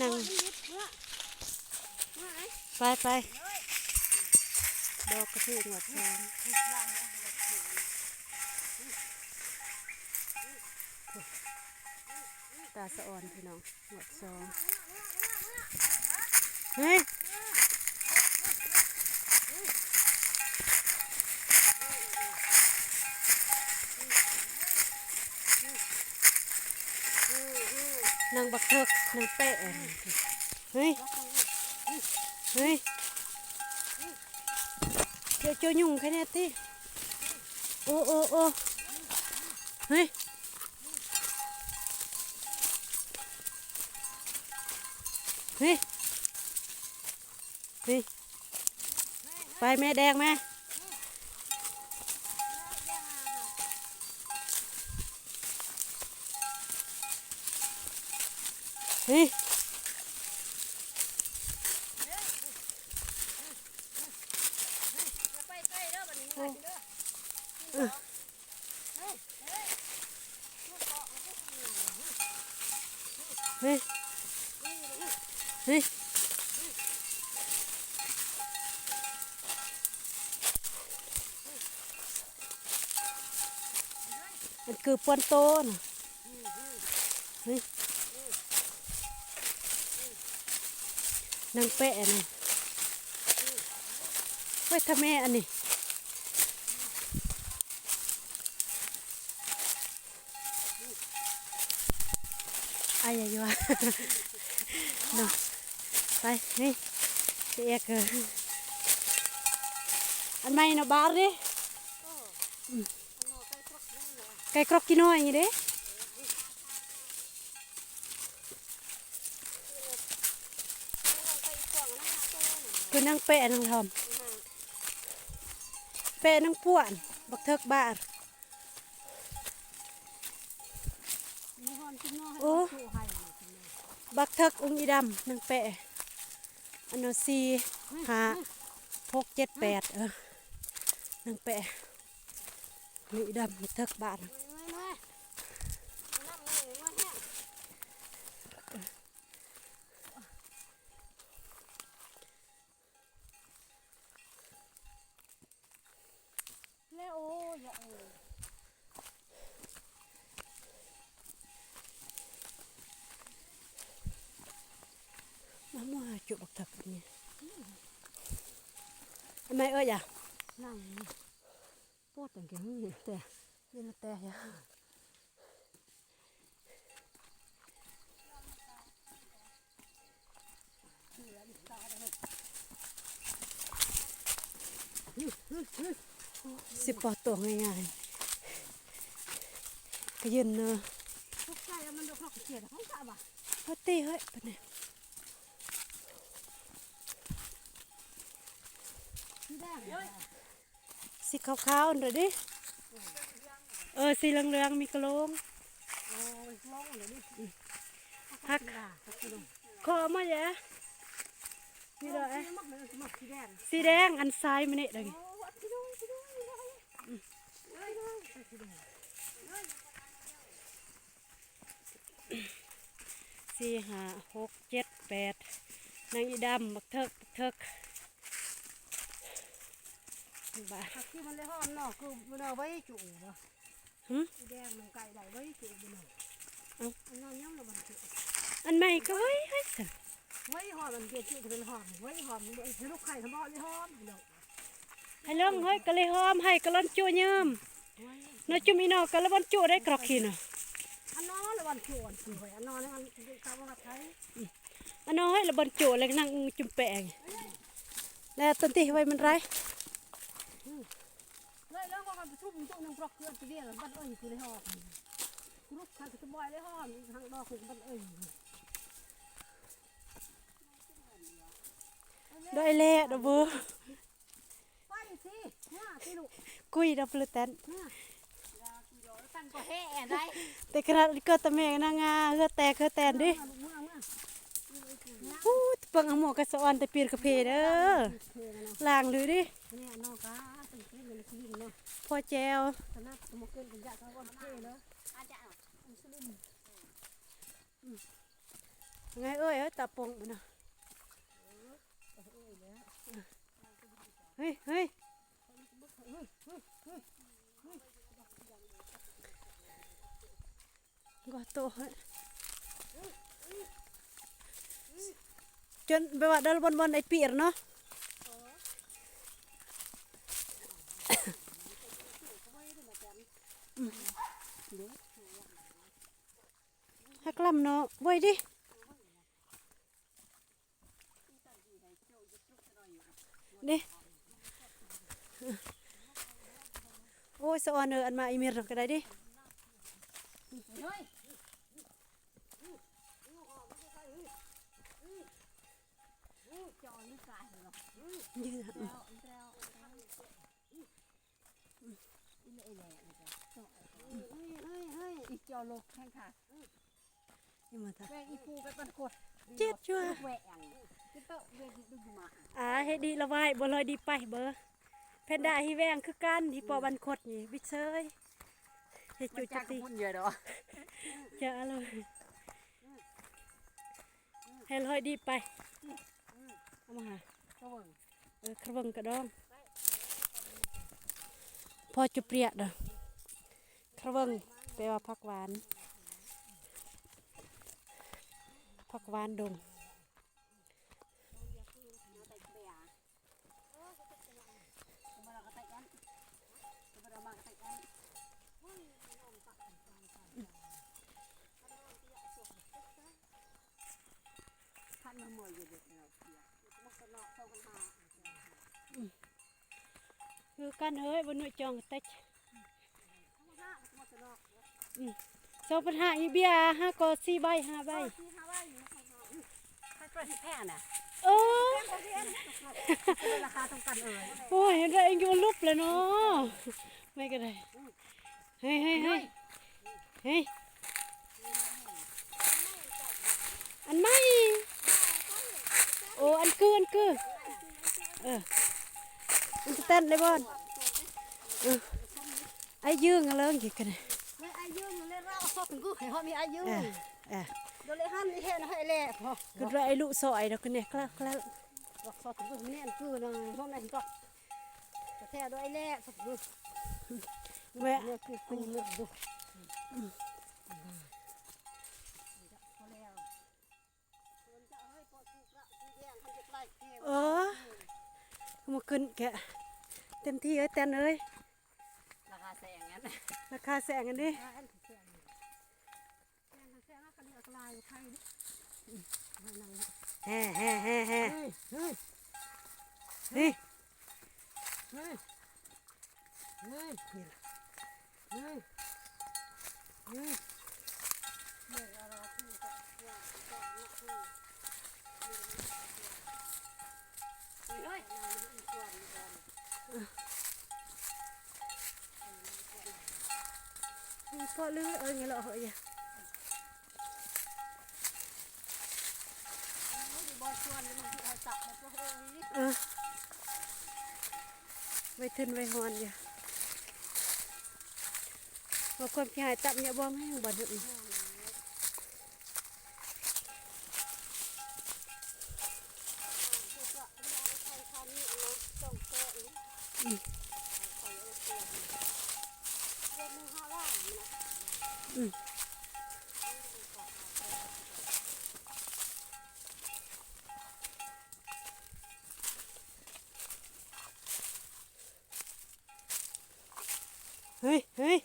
นั่งเมื่อเมื่อไอ้ไปไปดอกกระทู้หมดทองตาสะอ่อนพี่น้องหมดซองเฮ้ย นางบักเทิกนางเป๊ะเฮ้ยเฮ้ยเดี๋ยวโจยุ่งแค่เนี้ยติโอ้โอ้โอ้เฮ้ยเฮ้ยเฮ้ยไปแม่แดงแม่ เฮ้ยเด้อบัดนี้เด้อเฮ้ยเฮ้ยมันคือปวนโตนะเฮ้ย นางเปะนี่เว้ยทำแม่อันนี้อายอยู่วะเนาะไปนี่เด็กเอออันใหม่เนาะบาร์ดิไก่กรอกกินน้อยอย่างนี้เด้ คือนั่งเปะนั่งทอมเปะนั่งป่วนบักเทิกบาร์มีฮอนกินน้อยโอ้ให้ให้บักเทิกอุ้งอีดำนั่งเปะอันนนสี่ห้าหกเจ็ดแปดเออนั่งเปะอุ้งอีดำบักเทิกบาร์ โอ้ยเออมามัวจุบักเทิกนี่ทำไมเอ้ยอะนั่งนี่ปวดตั้งแก่มือแต่นี่ละแต่ยาสิบปอตัวง่ายๆก็ยืนเนอะทุกใจมันดอกนอกเกียดของข้าบ่ะเฮ้ยตีเฮ้ยปะเนี่ยที่แดงสีขาวๆหน่อยดิเออสีเหลืองๆมีกระโหลงโอ้ยมองเลยนี่ฮักฮักกระดงขอมาแย่นี่เลยมักเลยมักสีแดงสีแดงอันซ้ายมันนี่เลย สี่ห้าหกเจ็ดแปดนางอีดำบักเทิกบักเทิกบาทฮักที่มันเลยหอมเนาะคือมันเอาไว้จุ่มบ่หึสีแดงมันไก่ได้ไว้จุ่มบ่เนาะเอ้าอันนั้นยังละมันจุ่มอันใหม่ก็เฮ้ยเฮ้ยสันไว้หอมมันเกลี่ยเป็นหอมไว้หอมมันไอ้ลูกไข่ทำบ่เลยหอมเนาะ ให้เรื่องเฮ้ยก็เลยหอมให้ก็ร้อนจุเยิมไว้น้อยจุ่มอีนอกก็แล้วมันจุได้กรอกขี้น่ะอันนอนละวันจุ่มสวยอันนอนมันคำว่าไทยอันน้อยแล้วบนจุเลยนั่งจุ่มแปงแล้วต้นที่ไว้มันไรเลยแล้วก็มันชุ่มจุ่มน้ำกรอกเกลือตัวเดียวบัดเอ้ยคือเลยหอมลูกไข่จะบ่อยเลยหอมทางดอกคือบัดเอ้ยด้วยแล่ดอกเบือไป สิเนี่ยสิลูกกุยดับเลือแตนเนี่ยตั้งก็แห่ได้แต่ขนาดเกิดตะแมงนางงาเฮือแตกเฮือแตนดิเมื่อเมื่อเมื่อพูดเปิงเอาหมวกกระสอนแต่เปลี่ยนกระเพเด้อเทกันเนาะล้างดูดิเนี่ยนอกกาเป็นเพื่อนกันกินเนาะพอแจวตอนนั้นสมกินกันยากเขาก็เทเนาะอาจารย์สลิมไงเอ้ยเอ้ยตาปงมันนะเฮ้ยเฮ้ย ก็โตเฮ้ยจนไปว่าเดินบนบนไอ้ปีรเนาะฮักลำเนาะไว้ดิ นี่โอ้ ยสะออนเอออันมาอีเมลก็ได้ดิเฮ้ยจอนี่กายเหรอยืนแล้วแล้วอินเอเล่นะจ๊ะเฮ้ยเฮ้ยเฮ้ยอีจอโลกแข่งค่ะนี่มาตาแวงอีปูไปปันขวดเจ็ดชัวแหวงคือเต้าเวงดูมาอ่าเฮ็ดดีละไว้บ่ลอยดีไปเบอร์ แพนด้าฮีแวงคือกันที่ปอบันคดนี่บิดเซยเฮ็ดจุดจักตีพุ่นเยอะเนาะจะเลยให้ลอยดีไปเอามาหาก็เบิ่งเออคระเบิงกระดองพอจุเปรียดเด้อคระเบิงแปลว่าผักหวานผักหวานดง แต่เปียมาเราก็แต่กันมาเรามาแต่กันพันมาหมวยอยู่เด็กเราเปียมันก็นอกเข้ากันมา คือกันเฮ้ยบนหน่วยจองเต็กมันก็นอกสองปัญหาอีเบียห้าก็สี่ใบห้าใบที่ห้าใบอยู่ใครใครแพ้น่ะโอ้ราคาต้องกันเอ่ยโอ้ยเห็นได้เองอยู่บนรูปเลยเนาะไม่ก็ได้เฮ้ยเฮ้ยเฮ้ยเฮ้ยอันไม่โอ้อันคืออันคือเออ มันจะเต้นเลยบอลเออไอ้ยืงอะไรอย่างกันเลยไม่อายุอยู่เลยเราชอบถึงกูให้เขามีอายุเออเออโดยเลยหันนี่เห็นให้แล่พอก็ด้วยไอ้ลูกซอยเราคนเนี่ยคลักคลักดอกสอดถึงกูเนี่ยคือนะห้องไหนก็จะแท้ด้วยแล่สักดูแม่เนี่ยคือกูนึกดูพอแล้วคนจะเฮ้ยพอถูกละคือแย่งเขาจะไล่เที่ยวเออ มาขึ้นแกะเต็มที่เอ้ยแตนเอ้ยราคาแสงงั้นราคาแสงกันดิแสงแสงแสงแสง เฮ้ยนี่ก็ลือเอ้ยไงเหรอเฮ้ยบอลชวนมันที่เอาจับมันก็เฮ้ย เออไว้ทึนไว้หอนอยู่ว่าความขี้หายตับเนี่ยบ่แม่งบ่ดึ งเฮ้ยเฮ้ย